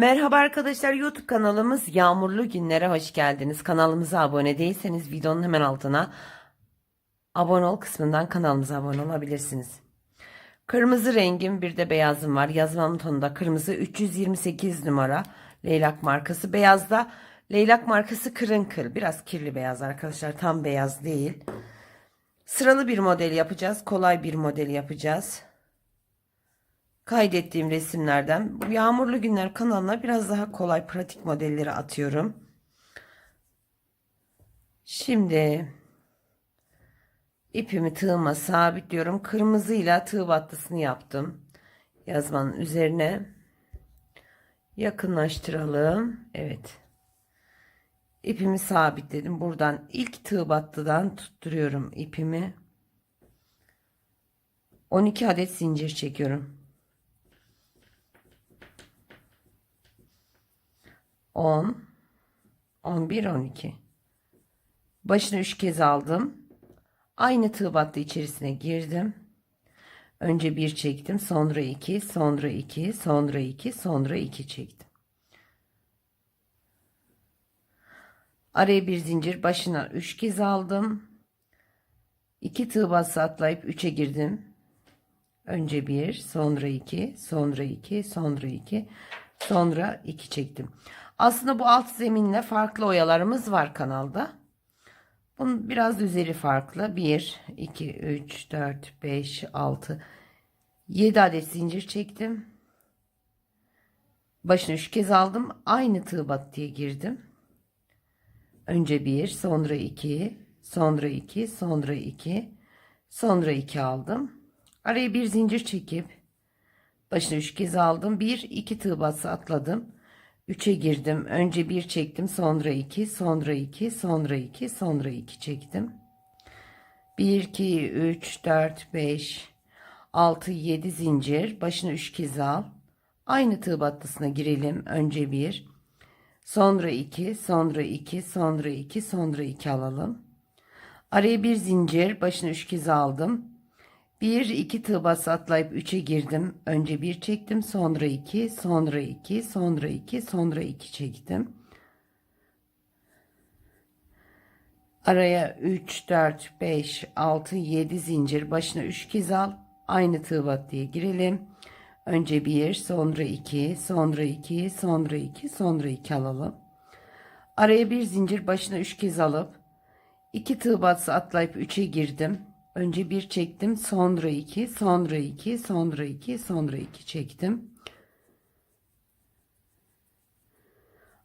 Merhaba arkadaşlar YouTube kanalımız Yağmurlu Günlere hoş geldiniz. Kanalımıza abone değilseniz videonun hemen altına abone ol kısmından kanalımıza abone olabilirsiniz. Kırmızı rengim bir de beyazım var. Yazmam tonunda kırmızı 328 numara leylak markası. Beyazda leylak markası kırın kır. Biraz kirli beyaz arkadaşlar tam beyaz değil. Sıralı bir model yapacağız. Kolay bir model yapacağız kaydettiğim resimlerden bu yağmurlu günler kanalına biraz daha kolay pratik modelleri atıyorum. Şimdi ipimi tığıma sabitliyorum. Kırmızıyla tığ battısını yaptım. Yazmanın üzerine yakınlaştıralım. Evet. İpimi sabitledim. Buradan ilk tığ battıdan tutturuyorum ipimi. 12 adet zincir çekiyorum. 10 11 12 başını 3 kez aldım. Aynı tığ battı içerisine girdim. Önce 1 çektim sonra 2 sonra 2 sonra 2 sonra 2 çektim. Araya bir zincir başına 3 kez aldım. 2 tığ battı atlayıp 3'e girdim. Önce 1 sonra 2 sonra 2 sonra 2 sonra 2 çektim aslında bu alt zeminle farklı oyalarımız var kanalda. Bunun biraz üzeri farklı. 1, 2, 3, 4, 5, 6, 7 adet zincir çektim. Başını 3 kez aldım. Aynı tığ battıya girdim. Önce 1, sonra 2, sonra 2, sonra 2, sonra 2 aldım. Araya bir zincir çekip başını 3 kez aldım. 1, 2 tığ batsı atladım. 3'e girdim. Önce 1 çektim, sonra 2, sonra 2, sonra 2, sonra 2 çektim. 1 2 3 4 5 6 7 zincir, başına 3 kez al. Aynı tığ battısına girelim. Önce 1, sonra 2, sonra 2, sonra 2, sonra 2 alalım. Araya bir zincir, başına 3 kez aldım. 1 2 tığ bası atlayıp 3'e girdim. Önce 1 çektim, sonra 2, sonra 2, sonra 2, sonra 2 çektim. Araya 3 4 5 6 7 zincir başına 3 kez al. Aynı tığ battıya girelim. Önce 1, sonra 2, sonra 2, sonra 2, sonra 2 alalım. Araya bir zincir başına 3 kez alıp 2 tığ atlayıp 3'e girdim. Önce bir çektim, sonra iki, sonra iki, sonra iki, sonra iki çektim.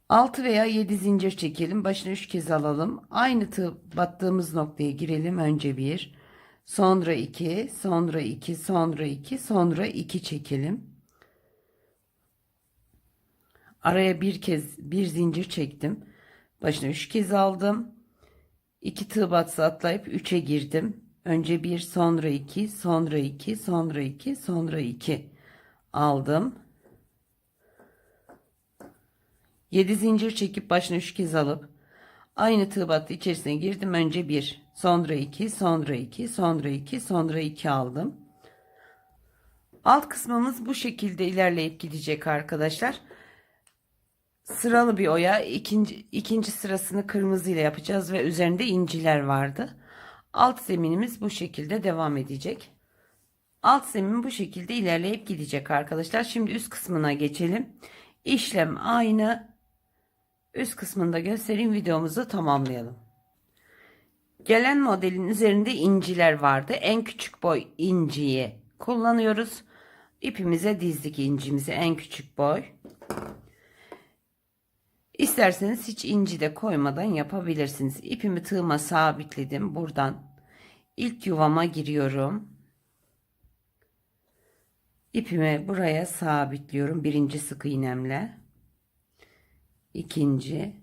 6 veya 7 zincir çekelim. Başına 3 kez alalım. Aynı tığ battığımız noktaya girelim. Önce 1, sonra 2, sonra 2, sonra 2, sonra 2 çekelim. Araya bir kez bir zincir çektim. Başına 3 kez aldım. 2 tığ batsı atlayıp 3'e girdim. Önce bir sonra iki sonra iki sonra iki sonra iki aldım. 7 zincir çekip başını 3 kez alıp aynı tığ battı içerisine girdim. Önce bir sonra iki sonra iki sonra iki sonra iki aldım. Alt kısmımız bu şekilde ilerleyip gidecek arkadaşlar. Sıralı bir oya ikinci, ikinci sırasını kırmızı ile yapacağız ve üzerinde inciler vardı. Alt zeminimiz bu şekilde devam edecek. Alt zemin bu şekilde ilerleyip gidecek arkadaşlar. Şimdi üst kısmına geçelim. İşlem aynı. Üst kısmında göstereyim videomuzu tamamlayalım. Gelen modelin üzerinde inciler vardı. En küçük boy inciyi kullanıyoruz. İpimize dizdik incimizi en küçük boy. İsterseniz hiç inci de koymadan yapabilirsiniz. İpimi tığıma sabitledim. Buradan ilk yuvama giriyorum. İpimi buraya sabitliyorum. Birinci sık iğnemle. İkinci.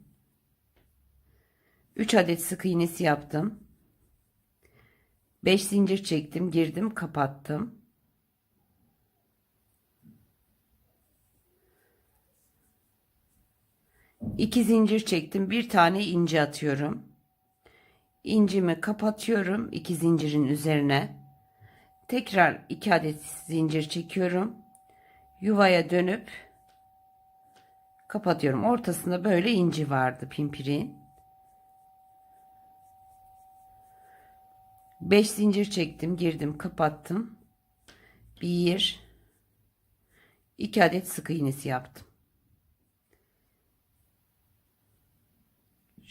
Üç adet sık iğnesi yaptım. Beş zincir çektim. Girdim kapattım. 2 zincir çektim. Bir tane ince atıyorum. İncimi kapatıyorum. 2 zincirin üzerine. Tekrar 2 adet zincir çekiyorum. Yuvaya dönüp Kapatıyorum. Ortasında böyle inci vardı pimpiri. 5 zincir çektim, girdim, kapattım. 1 2 adet sık iğnesi yaptım.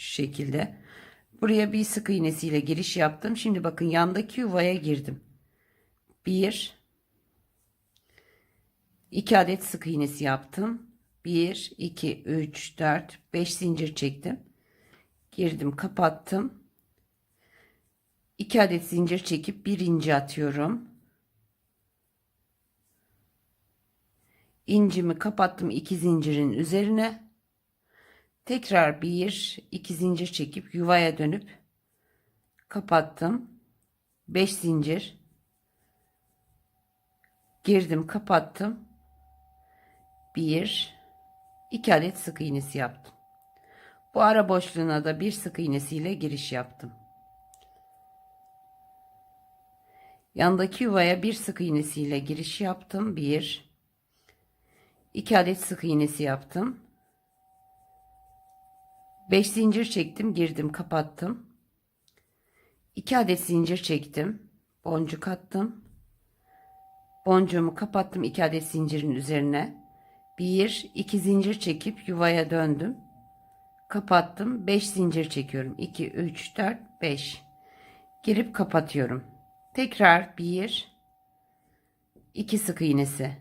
Şu şekilde. Buraya bir sık iğnesiyle giriş yaptım. Şimdi bakın yandaki yuvaya girdim. 1 2 adet sık iğnesi yaptım. 1 2 3 4 5 zincir çektim. Girdim, kapattım. 2 adet zincir çekip bir inci atıyorum. İncimi kapattım iki zincirin üzerine. Tekrar bir iki zincir çekip yuvaya dönüp kapattım. 5 zincir girdim, kapattım. 1 2 adet sık iğnesi yaptım. Bu ara boşluğuna da bir sık iğnesiyle giriş yaptım. Yandaki yuvaya bir sık iğnesiyle giriş yaptım. 1 2 adet sık iğnesi yaptım. 5 zincir çektim, girdim, kapattım. 2 adet zincir çektim. Boncuk attım. Boncuğumu kapattım 2 adet zincirin üzerine. 1 2 zincir çekip yuvaya döndüm. Kapattım. 5 zincir çekiyorum. 2 3 4 5. Girip kapatıyorum. Tekrar 1 2 sık iğnesi.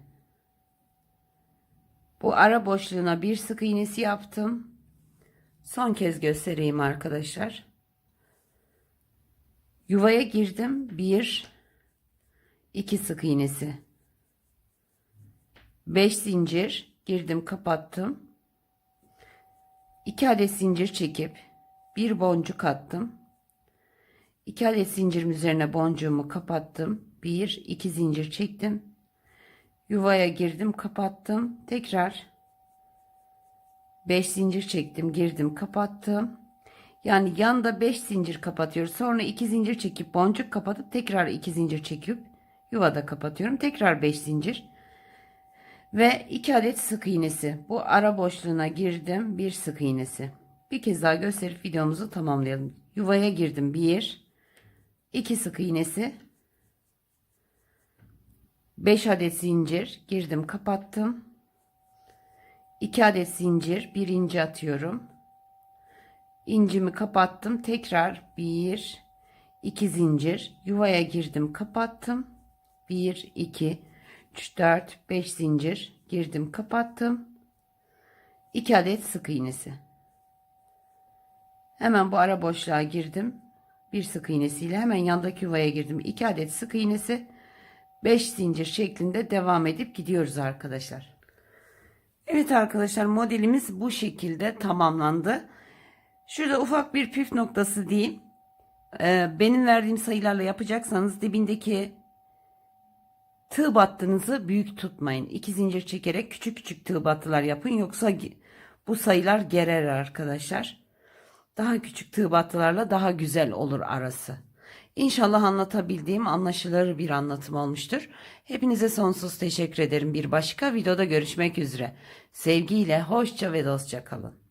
Bu ara boşluğuna bir sık iğnesi yaptım. Son kez göstereyim arkadaşlar. Yuvaya girdim. 1 2 sık iğnesi. 5 zincir girdim, kapattım. 2 adet zincir çekip bir boncuk attım. 2 adet zincirin üzerine boncuğumu kapattım. 1 2 zincir çektim. Yuvaya girdim, kapattım. Tekrar 5 zincir çektim, girdim, kapattım. Yani yanda 5 zincir kapatıyoruz. Sonra 2 zincir çekip boncuk kapatıp tekrar 2 zincir çekip yuvada kapatıyorum. Tekrar 5 zincir. Ve 2 adet sık iğnesi. Bu ara boşluğuna girdim. Bir sık iğnesi. Bir kez daha gösterip videomuzu tamamlayalım. Yuvaya girdim. 1 2 sık iğnesi. 5 adet zincir girdim, kapattım. 2 adet zincir, bir inci atıyorum. İncimi kapattım. Tekrar 1 2 zincir yuvaya girdim, kapattım. 1 2 3 4 5 zincir girdim, kapattım. 2 adet sık iğnesi. Hemen bu ara boşluğa girdim. Bir sık iğnesiyle hemen yandaki yuvaya girdim. 2 adet sık iğnesi 5 zincir şeklinde devam edip gidiyoruz arkadaşlar. Evet arkadaşlar modelimiz bu şekilde tamamlandı. Şurada ufak bir püf noktası diyeyim. Ee, benim verdiğim sayılarla yapacaksanız dibindeki tığ battığınızı büyük tutmayın. İki zincir çekerek küçük küçük tığ battılar yapın. Yoksa bu sayılar gerer arkadaşlar. Daha küçük tığ battılarla daha güzel olur arası. İnşallah anlatabildiğim anlaşılır bir anlatım olmuştur. Hepinize sonsuz teşekkür ederim. Bir başka videoda görüşmek üzere. Sevgiyle, hoşça ve dostça kalın.